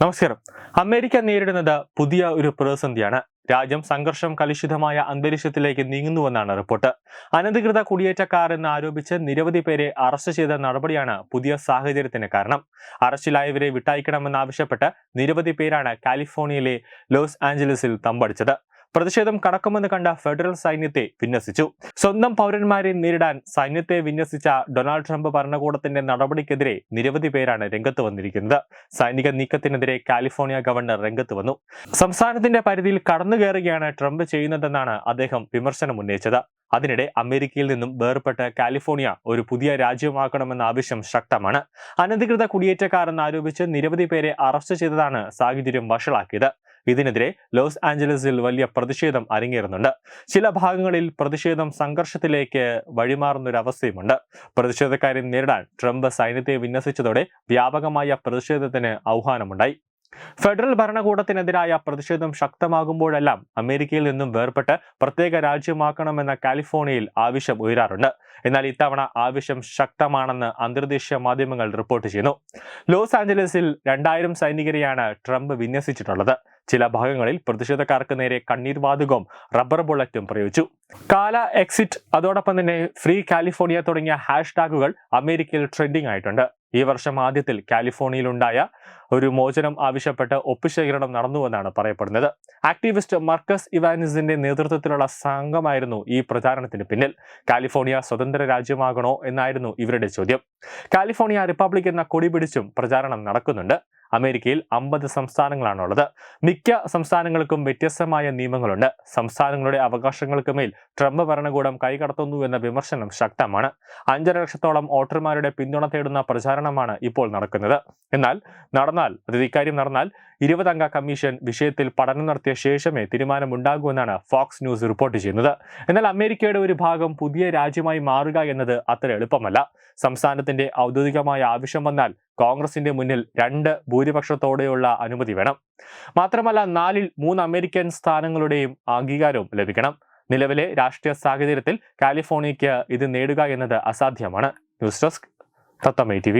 നമസ്കാരം. അമേരിക്ക നേരിടുന്നത് പുതിയ ഒരു പ്രതിസന്ധിയാണ്. രാജ്യം സംഘർഷം കലുഷിതമായ അന്തരീക്ഷത്തിലേക്ക് നീങ്ങുന്നുവെന്നാണ് റിപ്പോർട്ട്. അനധികൃത കുടിയേറ്റക്കാർ എന്ന് ആരോപിച്ച് നിരവധി പേരെ അറസ്റ്റ് ചെയ്ത നടപടിയാണ് പുതിയ സാഹചര്യത്തിന് കാരണം. അറസ്റ്റിലായവരെ വിട്ടയക്കണമെന്നാവശ്യപ്പെട്ട് നിരവധി പേരാണ് കാലിഫോർണിയയിലെ ലോസ് ആഞ്ചലസിൽ തമ്പടിച്ചത്. പ്രതിഷേധം കടക്കുമെന്ന് കണ്ട ഫെഡറൽ സൈന്യത്തെ വിന്യസിച്ചു. സ്വന്തം പൗരന്മാരെ നേരിടാൻ സൈന്യത്തെ വിന്യസിച്ച ഡൊണാൾഡ് ട്രംപ് ഭരണകൂടത്തിന്റെ നടപടിക്കെതിരെ നിരവധി പേരാണ് രംഗത്ത് വന്നിരിക്കുന്നത്. സൈനിക നീക്കത്തിനെതിരെ കാലിഫോർണിയ ഗവർണർ രംഗത്ത് വന്നു. സംസ്ഥാനത്തിന്റെ പരിധിയിൽ കടന്നു കയറുകയാണ് ട്രംപ് ചെയ്യുന്നതെന്നാണ് അദ്ദേഹം വിമർശനം ഉന്നയിച്ചത് അതിനിടെ അമേരിക്കയിൽ നിന്നും വേർപെട്ട് കാലിഫോർണിയ ഒരു പുതിയ രാജ്യമാക്കണമെന്ന ആവശ്യം ശക്തമാണ്. അനധികൃത കുടിയേറ്റക്കാരെന്ന് ആരോപിച്ച് നിരവധി പേരെ അറസ്റ്റ് ചെയ്തതാണ് സാഹചര്യം വഷളാക്കിയത്. ഇതിനെതിരെ ലോസ് ആഞ്ചലസിൽ വലിയ പ്രതിഷേധം അരങ്ങേറുന്നുണ്ട്. ചില ഭാഗങ്ങളിൽ പ്രതിഷേധം സംഘർഷത്തിലേക്ക് വഴിമാറുന്നൊരവസ്ഥയുമുണ്ട്. പ്രതിഷേധക്കാരെ നേരിടാൻ ട്രംപ് സൈന്യത്തെ വിന്യസിച്ചതോടെ വ്യാപകമായ പ്രതിഷേധത്തിന് ആഹ്വാനമുണ്ടായി. ഫെഡറൽ ഭരണകൂടത്തിനെതിരായ പ്രതിഷേധം ശക്തമാകുമ്പോഴെല്ലാം അമേരിക്കയിൽ നിന്നും വേർപെട്ട് പ്രത്യേക രാജ്യമാക്കണമെന്ന കാലിഫോർണിയയിൽ ആവശ്യം ഉയരാറുണ്ട്. എന്നാൽ ഇത്തവണ ആവശ്യം ശക്തമാണെന്ന് അന്തർദേശീയ മാധ്യമങ്ങൾ റിപ്പോർട്ട് ചെയ്യുന്നു. ലോസ് ആഞ്ചലസിൽ രണ്ടായിരം സൈനികരെയാണ് ട്രംപ് വിന്യസിച്ചിട്ടുള്ളത്. ചില ഭാഗങ്ങളിൽ പ്രതിഷേധക്കാർക്ക് നേരെ കണ്ണീർ വാതകവും റബ്ബർ ബുള്ളറ്റും പ്രയോഗിച്ചു. കാല എക്സിറ്റ് അതോടൊപ്പം തന്നെ ഫ്രീ കാലിഫോർണിയ തുടങ്ങിയ ഹാഷ്ടാഗുകൾ അമേരിക്കയിൽ ട്രെൻഡിംഗ് ആയിട്ടുണ്ട്. ഈ വർഷം ആദ്യത്തിൽ കാലിഫോർണിയയിലുണ്ടായ ഒരു മോചനം ആവശ്യപ്പെട്ട് ഒപ്പുശേഖരണം നടന്നുവെന്നാണ് പറയപ്പെടുന്നത്. ആക്ടിവിസ്റ്റ് മർക്കസ് ഇവാനിസിന്റെ നേതൃത്വത്തിലുള്ള സംഘമായിരുന്നു ഈ പ്രചാരണത്തിന് പിന്നിൽ. കാലിഫോർണിയ സ്വതന്ത്ര രാജ്യമാകണോ എന്നായിരുന്നു ഇവരുടെ ചോദ്യം. കാലിഫോർണിയ റിപ്പബ്ലിക് എന്ന കൊടി പിടിച്ചും പ്രചാരണം നടക്കുന്നുണ്ട്. അമേരിക്കയിൽ അമ്പത് സംസ്ഥാനങ്ങളാണുള്ളത്. മിക്ക സംസ്ഥാനങ്ങൾക്കും വ്യത്യസ്തമായ നിയമങ്ങളുണ്ട്. സംസ്ഥാനങ്ങളുടെ അവകാശങ്ങൾക്ക് മേൽ ട്രംപ് ഭരണകൂടം കൈകടത്തുന്നു എന്ന വിമർശനം ശക്തമാണ്. അഞ്ചര ലക്ഷത്തോളം വോട്ടർമാരുടെ പിന്തുണ തേടുന്ന പ്രചാരണമാണ് ഇപ്പോൾ നടക്കുന്നത്. എന്നാൽ നടന്നാൽ അതായത് ഇക്കാര്യം നടന്നാൽ ഇരുപതംഗ കമ്മീഷൻ വിഷയത്തിൽ പഠനം നടത്തിയ ശേഷമേ തീരുമാനമുണ്ടാകൂ ഫോക്സ് ന്യൂസ് റിപ്പോർട്ട് ചെയ്യുന്നത്. എന്നാൽ അമേരിക്കയുടെ ഒരു ഭാഗം പുതിയ രാജ്യമായി മാറുക എന്നത് അത്ര എളുപ്പമല്ല. സംസ്ഥാനത്തിന്റെ ഔദ്യോഗികമായ ആവശ്യം വന്നാൽ കോൺഗ്രസിന്റെ മുന്നിൽ രണ്ട് ഭൂരിപക്ഷത്തോടെയുള്ള അനുമതി വേണം. മാത്രമല്ല നാലിൽ മൂന്ന് അമേരിക്കൻ സ്ഥാനങ്ങളുടെയും അംഗീകാരവും ലഭിക്കണം. നിലവിലെ രാഷ്ട്രീയ സാഹചര്യത്തിൽ കാലിഫോർണിയയ്ക്ക് ഇത് നേടുക എന്നത് അസാധ്യമാണ്. ന്യൂസ് ഡെസ്ക് തത്തമ്മ ടി